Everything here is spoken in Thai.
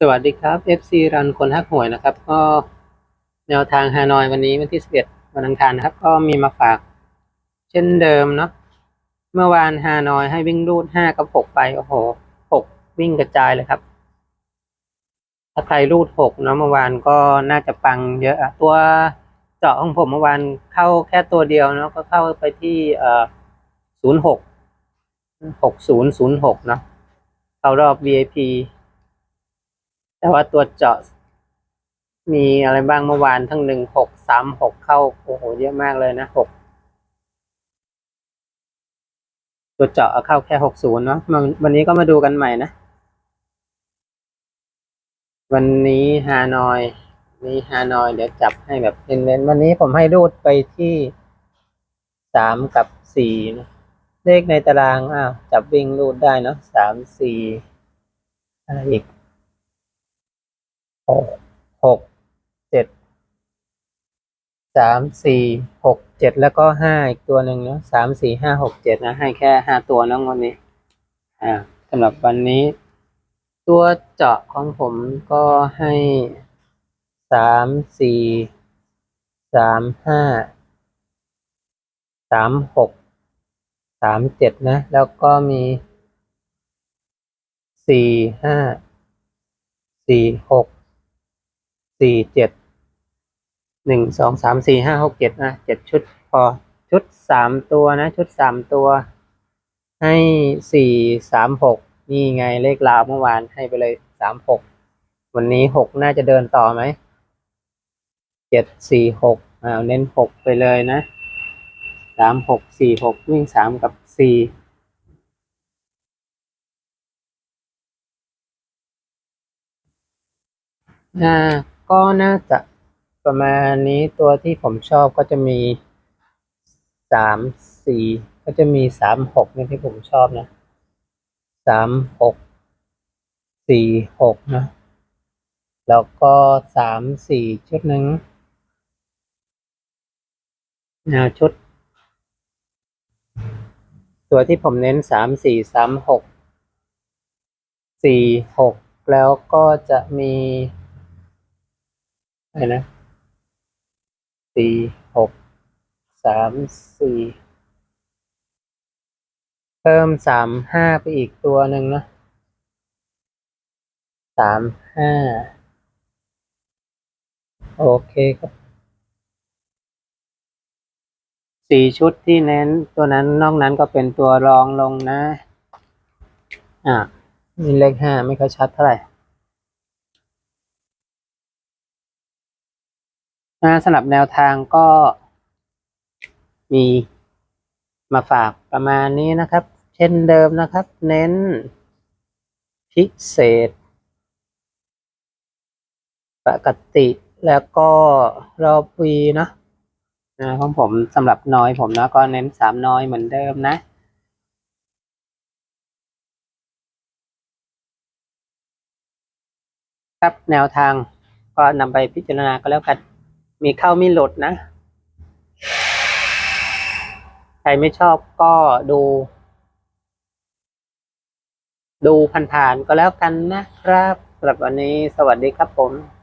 สวัสดีครับ FC รันคนฮักหวยนะครับ ก็แนวทางฮานอยวันนี้วันที่ 11 วันอังคารนะครับ ก็มีมาฝากเช่นเดิมเนาะเมื่อวานฮานอยให้วิ่งรูด 5 กับ 6 ไป โอ้โห 6 วิ่งกระจายเลยครับ ถ้าใครรูด 6 เนาะเมื่อวานก็น่าจะปังเยอะอะตัวเจาะของผมเมื่อวานเข้าแค่ตัวเดียวเนาะก็เข้าไปที่เอ่อ06 6006 เนาะเข้ารอบ VIP แต่ว่าตัวเจาะ มีอะไรบ้างเมื่อวานทั้งหนึ่งหกสามหกเข้า โอ้โห เยอะมากเลยนะหกตัวเจาะเข้าแค่หกศูนย์เนาะวันนี้ก็มาดูกันใหม่นะ วันนี้ฮานอยนี่ฮานอยเดี๋ยวจับให้แบบเน้นๆวันนี้ผมให้รูดไปที่สามกับสี่นะเลขในตารางอ้าวจับวิ่งรูดได้เนาะสามสี่อะไรอีก หกหกเจ็ดสามสี่หกเจ็ดแล้วก็ห้าอีกตัวหนึ่งเนาะสามสี่ห้าหกเจ็ดนะ ให้แค่ห้าตัวน้องวันนี้ อ่าสำหรับวันนี้ ตัวเจาะของผมก็ให้สามสี่สามห้าสามหกสามเจ็ดนะ แล้วก็มีสี่ห้าสี่หก สี่เจ็ดหนึ่งสองสามสี่ห้าหกเจ็ดนะเจ็ดชุดพอชุดสามตัวนะ ชุดสามตัว ให้สี่สามหกนี่ไงเลขลาวเมื่อวานให้ไปเลยสามหกวันนี้หกน่าจะเดินต่อไหมเจ็ดสี่หกอ่าเน้นหกไปเลยนะสามหกสี่หกวิ่งสามกับสี่อ่า ก็น่าจะประมาณนี้ตัวที่ผมชอบก็จะมีสามสี่ก็จะมีสามหกนี่ที่ผมชอบนะสามหกสี่หกนะ แล้วก็สามสี่ชุดหนึ่งนะชุด ตัวที่ผมเน้นสามสี่สามหกสี่หกแล้วก็จะมี อะไรนะสี่หกสามสี่เพิ่มสามห้าไปอีกตัวหนึ่งนะสามห้าโอเคครับสี่ชุดที่เน้นตัวนั้นนอกนั้นก็เป็นตัวรองลงนะ อ่านี่เลขห้าไม่ค่อยชัดเท่าไหร่ อ่าสำหรับแนวทางก็ มีมาฝากประมาณนี้นะครับ เช่นเดิมนะครับ เน้น พิเศษ ปกติแล้วก็รอบวีนะนะของผมสำหรับน้อยผมนะก็เน้นสามน้อยเหมือนเดิมนะครับแนวทางก็นำไปพิจารณาก็แล้วกัน มีเข้ามีหลุดนะ ใครไม่ชอบก็ดู ดูผ่านๆก็แล้วกันนะครับสำหรับวันนี้สวัสดีครับผม